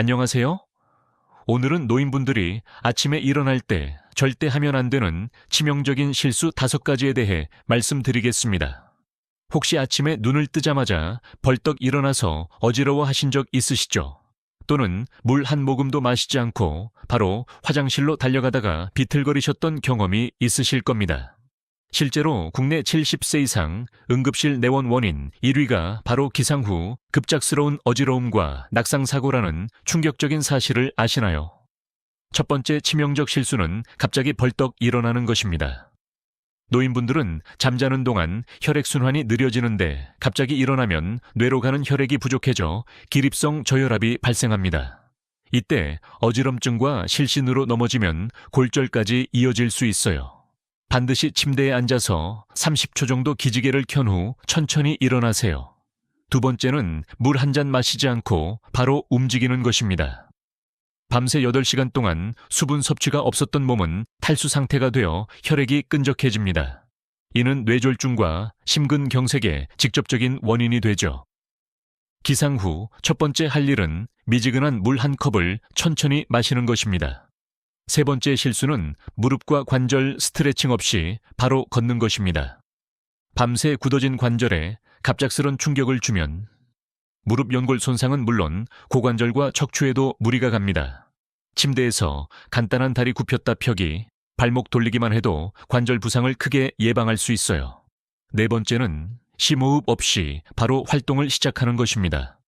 안녕하세요. 오늘은 노인분들이 아침에 일어날 때 절대 하면 안 되는 치명적인 실수 다섯 가지에 대해 말씀드리겠습니다. 혹시 아침에 눈을 뜨자마자 벌떡 일어나서 어지러워 하신 적 있으시죠? 또는 물 한 모금도 마시지 않고 바로 화장실로 달려가다가 비틀거리셨던 경험이 있으실 겁니다. 실제로 국내 70세 이상 응급실 내원 원인 1위가 바로 기상 후 급작스러운 어지러움과 낙상사고라는 충격적인 사실을 아시나요? 첫 번째 치명적 실수는 갑자기 벌떡 일어나는 것입니다. 노인분들은 잠자는 동안 혈액순환이 느려지는데 갑자기 일어나면 뇌로 가는 혈액이 부족해져 기립성 저혈압이 발생합니다. 이때 어지럼증과 실신으로 넘어지면 골절까지 이어질 수 있어요. 반드시 침대에 앉아서 30초 정도 기지개를 켠 후 천천히 일어나세요. 두 번째는 물 한 잔 마시지 않고 바로 움직이는 것입니다. 밤새 8시간 동안 수분 섭취가 없었던 몸은 탈수 상태가 되어 혈액이 끈적해집니다. 이는 뇌졸중과 심근경색의 직접적인 원인이 되죠. 기상 후 첫 번째 할 일은 미지근한 물 한 컵을 천천히 마시는 것입니다. 세 번째 실수는 무릎과 관절 스트레칭 없이 바로 걷는 것입니다. 밤새 굳어진 관절에 갑작스런 충격을 주면 무릎 연골 손상은 물론 고관절과 척추에도 무리가 갑니다. 침대에서 간단한 다리 굽혔다 펴기, 발목 돌리기만 해도 관절 부상을 크게 예방할 수 있어요. 네 번째는 심호흡 없이 바로 활동을 시작하는 것입니다.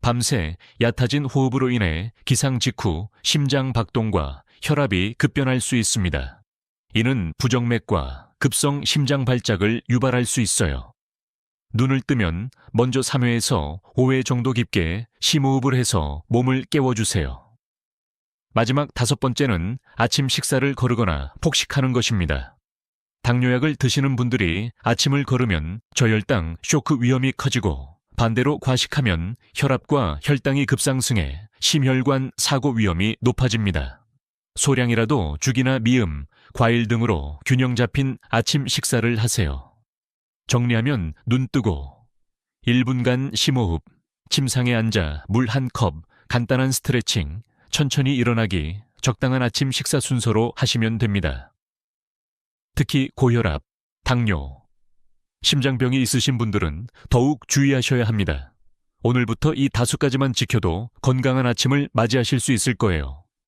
밤새 얕아진 호흡으로 인해 기상 직후 심장 박동과 혈압이 급변할 수 있습니다. 이는 부정맥과 급성 심장 발작을 유발할 수 있어요. 눈을 뜨면 먼저 3회에서 5회 정도 깊게 심호흡을 해서 몸을 깨워주세요. 마지막 다섯 번째는 아침 식사를 거르거나 폭식하는 것입니다. 당뇨약을 드시는 분들이 아침을 거르면 저혈당, 쇼크 위험이 커지고 반대로 과식하면 혈압과 혈당이 급상승해 심혈관 사고 위험이 높아집니다. 소량이라도 죽이나 미음, 과일 등으로 균형 잡힌 아침 식사를 하세요. 정리하면 눈 뜨고 1분간 심호흡, 침상에 앉아 물 한 컵, 간단한 스트레칭, 천천히 일어나기, 적당한 아침 식사 순서로 하시면 됩니다. 특히 고혈압, 당뇨, 심장병이 있으신 분들은 더욱 주의하셔야 합니다. 오늘부터 이 다섯 가지만 지켜도 건강한 아침을 맞이하실 수 있을 거예요.